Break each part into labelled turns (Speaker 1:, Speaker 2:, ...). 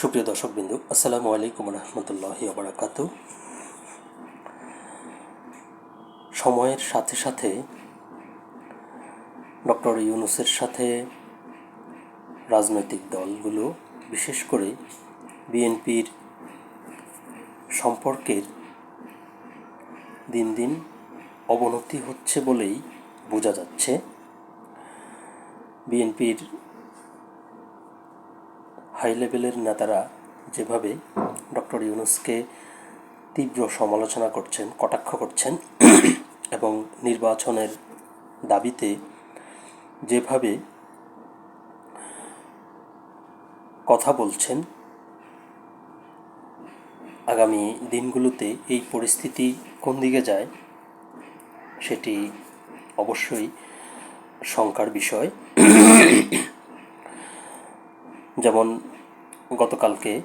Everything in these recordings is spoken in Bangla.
Speaker 1: সুপ্রিয় দর্শকবৃন্দু, আসসালামু আলাইকুম রহমতুল্লাহি আবরাকাত সময়ের সাথে সাথে ডক্টর ইউনুসের সাথে রাজনৈতিক দলগুলো, বিশেষ করে বিএনপির সম্পর্কের দিন দিন অবনতি হচ্ছে বলেই বোঝা যাচ্ছে। বিএনপির হাই লেভেলের নেতারা যেভাবে ডক্টর ইউনুসকে তীব্র সমালোচনা করছেন, কটাক্ষ করছেন এবং নির্বাচনের দাবিতে যেভাবে কথা বলছেন, আগামী দিনগুলোতে এই পরিস্থিতি কোন দিকে যায় সেটি অবশ্যই শঙ্কার বিষয়। যেমন গতকালকে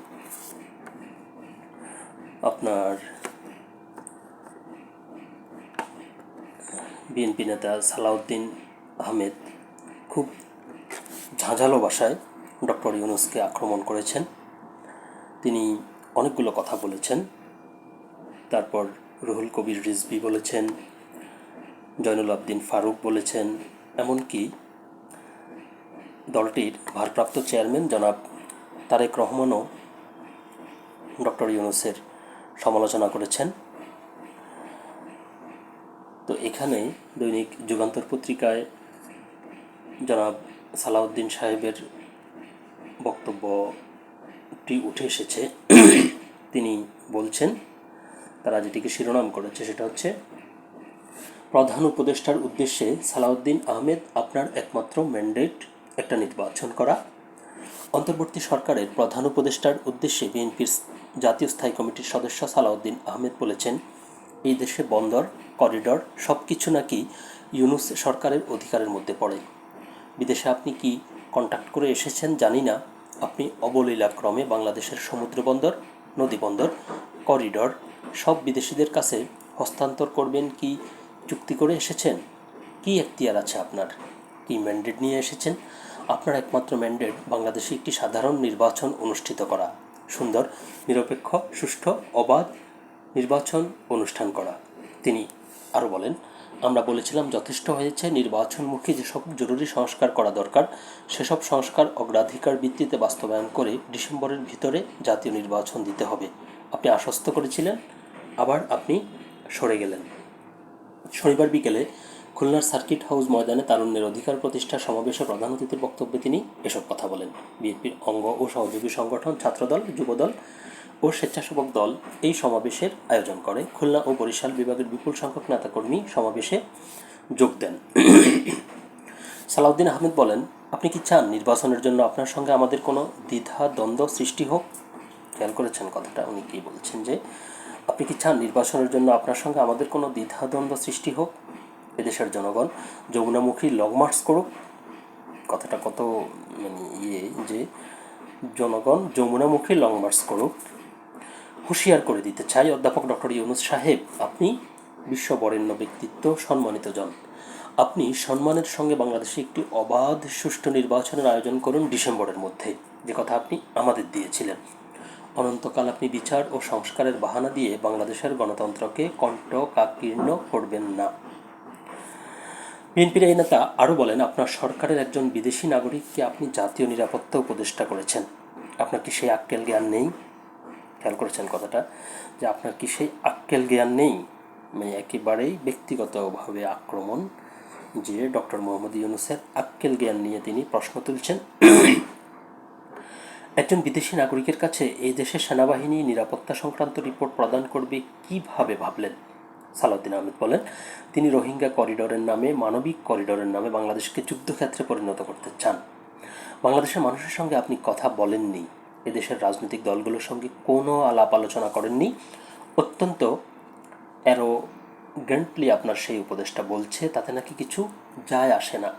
Speaker 1: আপনার বিএনপি নেতা সালাউদ্দিন আহমেদ খুব ঝাঁঝালো ভাষায় ডক্টর ইউনুসকে আক্রমণ করেছেন। তিনি অনেকগুলো কথা বলেছেন। তারপর রুহুল কবির রিজভি বলেছেন, জয়নুল আবদিন ফারুক বলেছেন, এমনকি দলটির ভারপ্রাপ্ত চেয়ারম্যান জনাব তারেক রহমানও ডক্টর ইউনুসের সমালোচনা করেছেন। তো এখানে দৈনিক যুগান্তর পত্রিকায় জনাব সালাউদ্দিন সাহেবের বক্তব্যটি উঠে এসেছে। তিনি বলছেন, তারা যেটিকে শিরোনাম করেছে সেটা হচ্ছে, প্রধান উপদেষ্টার উদ্দেশ্যে সালাউদ্দিন আহমেদ আপনার একমাত্র ম্যান্ডেট একটা নির্বাচন করা। অন্তর্বর্তী সরকারের প্রধান উপদেষ্টার উদ্দেশ্যে বিএনপির জাতীয় স্থায়ী কমিটির সদস্য সালাউদ্দিন আহমেদ বলেছেন, এই দেশে বন্দর, করিডর সব কিছু নাকি ইউনুস সরকারের অধিকারের মধ্যে পড়ে। বিদেশে আপনি কি কন্ট্যাক্ট করে এসেছেন জানি না। আপনি অবলীলাক্রমে বাংলাদেশের সমুদ্র বন্দর, নদী বন্দর, করিডর সব বিদেশিদের কাছে হস্তান্তর করবেন কি চুক্তি করে এসেছেন? কি এখতিয়ার আছে আপনার? কি ম্যান্ডেট নিয়ে এসেছেন? আপনার একমাত্র ম্যান্ডেট বাংলাদেশে একটি সাধারণ নির্বাচন অনুষ্ঠিত করা, সুন্দর, নিরপেক্ষ, সুষ্ঠু, অবাধ নির্বাচন অনুষ্ঠান করা। তিনি আরও বলেন, আমরা বলেছিলাম যথেষ্ট হয়েছে, নির্বাচনমুখী যেসব জরুরি সংস্কার করা দরকার, সেসব সংস্কার অগ্রাধিকার ভিত্তিতে বাস্তবায়ন করে ডিসেম্বরের ভিতরে জাতীয় নির্বাচন দিতে হবে। আপনি আশ্বস্ত করেছিলেন, আবার আপনি সরে গেলেন। শনিবার বিকেলে খুলনার সার্কিট হাউস ময়দানে তারুণ্যের অধিকার প্রতিষ্ঠা সমাবেশে প্রধান অতিথির বক্তব্যে তিনি এসব কথা বলেন। বিএনপির অঙ্গ ও সহযোগী সংগঠন, ছাত্রদল, যুবদল ও স্বেচ্ছাসেবক দল এই সমাবেশের আয়োজন করে। খুলনা ও বরিশাল বিভাগের বিপুল সংখ্যক নেতাকর্মী সমাবেশে যোগ দেন। সালাউদ্দিন আহমেদ বলেন, আপনি কি চান নির্বাচনের জন্য আপনার সঙ্গে আমাদের কোনো দ্বিধা, দ্বন্দ্ব সৃষ্টি হোক? খেয়াল করেছেন কথাটা উনি কি বলছেন যে, আপনি কি চান নির্বাচনের জন্য আপনার সঙ্গে আমাদের কোনো দ্বিধাদ্বন্দ্ব সৃষ্টি হোক? এদেশের জনগণ, যমুনামুখী লং মার্চ করুক। কথাটা কত মানে ইয়ে যে, জনগণ যমুনামুখী লং মার্চ করুক। হুঁশিয়ার করে দিতে চাই অধ্যাপক ডক্টর ইউনুস সাহেব, আপনি বিশ্ব বরেণ্য ব্যক্তিত্ব, সম্মানিত জন। আপনি সম্মানের সঙ্গে বাংলাদেশে একটি অবাধ, সুষ্ঠু নির্বাচনের আয়োজন করুন ডিসেম্বরের মধ্যে। যে কথা আপনি আমাদের দিয়েছিলেন। অনন্তকাল আপনি বিচার ও সংস্কারের বাহানা দিয়ে বাংলাদেশের গণতন্ত্রকে কণ্ঠ কাকীর্ণ করবেন না। বিএনপির এই নেতা আরও বলেন, আপনার সরকারের একজন বিদেশি নাগরিককে আপনি জাতীয় নিরাপত্তা উপদেষ্টা করেছেন? আপনার কি সেই আক্কেল জ্ঞান নেই? খেয়াল করেছেন কথাটা? যে আপনার কি সেই আক্কেল জ্ঞান নেই? মানে একেবারেই ব্যক্তিগতভাবে আক্রমণ, যে ডক্টর মোহাম্মদ ইউনুসের আক্কেল জ্ঞান নিয়ে তিনি প্রশ্ন তুলছেন। একজন বিদেশি নাগরিকের কাছে এই দেশের সেনাবাহিনী নিরাপত্তা সংক্রান্ত রিপোর্ট প্রদান করবে কীভাবে ভাবলেন? সালাউদ্দিন আহমেদ বলেন, তিনি রোহিঙ্গা করিডোরের নামে, মানবিক করিডোরের নামে বাংলাদেশকে যুদ্ধক্ষেত্রে পরিণত করতে চান। বাংলাদেশের মানুষের সঙ্গে আপনি কথা বলেননি। এদেশের রাজনৈতিক দলগুলোর সঙ্গে কোনো আলাপ আলোচনা করেননি। অত্যন্ত অ্যারোগেন্টলি আপনার সেই উপদেশটা বলছে, তাতে নাকি কিছু যায় আসে না।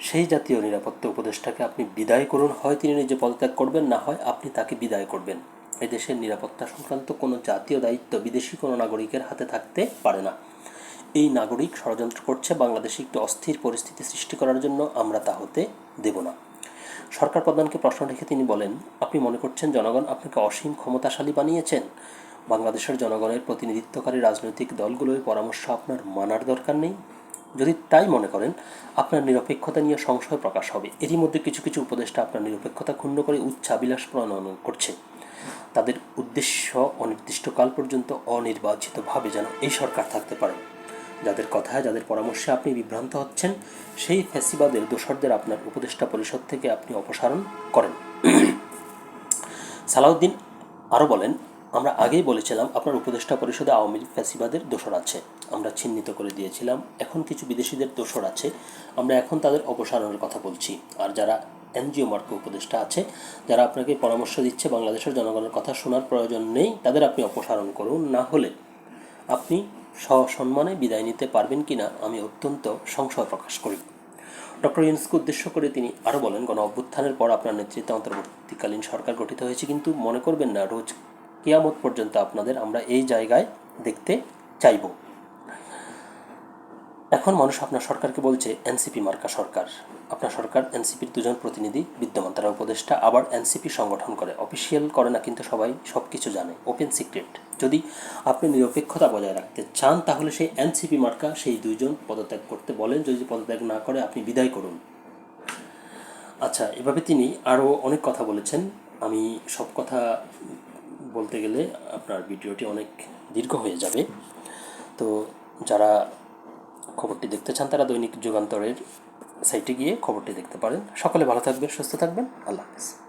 Speaker 1: সেই জাতীয় নিরাপত্তা উপদেষ্টাকে আপনি বিদায় করুন। হয় তিনি নিজে পদত্যাগ করবেন, না হয় আপনি তাকে বিদায় করবেন। এদেশের নিরাপত্তা সংক্রান্ত কোনো জাতীয় দায়িত্ব বিদেশি কোনো নাগরিকের হাতে থাকতে পারে না। এই নাগরিক ষড়যন্ত্র করছে বাংলাদেশে একটি অস্থির পরিস্থিতি সৃষ্টি করার জন্য আমরা তা হতে দেব না। সরকার প্রধানকে প্রশ্ন রেখে তিনি বলেন, আপনি মনে করছেন জনগণ আপনাকে অসীম ক্ষমতাশালী বানিয়েছেন? বাংলাদেশের জনগণের প্রতিনিধিত্বকারী রাজনৈতিক দলগুলোর পরামর্শ আপনার মানার দরকার নেই? যদি তাই মনে করেন, আপনার নিরপেক্ষতা নিয়ে সংশয় প্রকাশ হবে। এরই মধ্যে কিছু কিছু উপদেষ্টা আপনার নিরপেক্ষতা ক্ষুণ্ণ করে উচ্চাবিলাস প্রণয়ন করছে। তাদের উদ্দেশ্য অনির্দিষ্টকাল পর্যন্ত অনির্বাচিতভাবে যেন এই সরকার থাকতে পারে। যাদের কথায় যাদের পরামর্শে আপনি বিভ্রান্ত হচ্ছেন, সেই ফ্যাসিবাদের দোসরদের আপনার উপদেষ্টা পরিষদ থেকে আপনি অপসারণ করেন। সালাউদ্দিন আরও বলেন, আমরা আগেই বলেছিলাম আপনার উপদেষ্টা পরিষদে আওয়ামী লীগ ফ্যাসিবাদের দোসর আছে। আমরা চিহ্নিত করে দিয়েছিলাম, এখন কিছু বিদেশিদের দোসর আছে। আমরা এখন তাদের অপসারণের কথা বলছি। আর যারা এনজিও মার্ক উপদেষ্টা আছে, যারা আপনাকে পরামর্শ দিচ্ছে বাংলাদেশের জনগণের কথা শোনার প্রয়োজন নেই, তাদের আপনি অপসারণ করুন, না হলে আপনি সসম্মানে বিদায় নিতে পারবেন কিনা আমি অত্যন্ত সংশয় প্রকাশ করি। ডক্টর ইউনুসকে উদ্দেশ্য করে তিনি আরও বলেন, গণ অভ্যুত্থানের পর আপনার নেতৃত্বে অন্তর্বর্তীকালীন সরকার গঠিত হয়েছে, কিন্তু মনে করবেন না, রোজ কিয়ামত পর্যন্ত আপনাদের আমরা এই জায়গায় দেখতে চাইব। এখন মানুষ আপনার সরকারকে বলছে এনসিপি মার্কা সরকার। আপনার সরকার এনসিপির দুজন প্রতিনিধি, বিদ্যমান তারা উপদেষ্টা, আবার এনসিপি সংগঠন করে। অফিসিয়াল করে না কিন্তু সবাই সব কিছু জানে। ওপেন সিক্রেট যদি আপনি নিরপেক্ষতা বজায় রাখতে চান, তাহলে সেই এনসিপি মার্কা সেই দুইজন পদত্যাগ করতে বলেন। যদি পদত্যাগ না করে, আপনি বিদায় করুন। আচ্ছা এভাবে তিনি আরও অনেক কথা বলেছেন। আমি সব কথা বলতে গেলে আপনার ভিডিওটি অনেক দীর্ঘ হয়ে যাবে। তো যারা খবরটি দেখতে চান তারা দৈনিক যুগান্তরের সাইটে গিয়ে খবরটি দেখতে পারেন। সকলে ভালো থাকবেন, সুস্থ থাকবেন। আল্লাহ হাফিজ।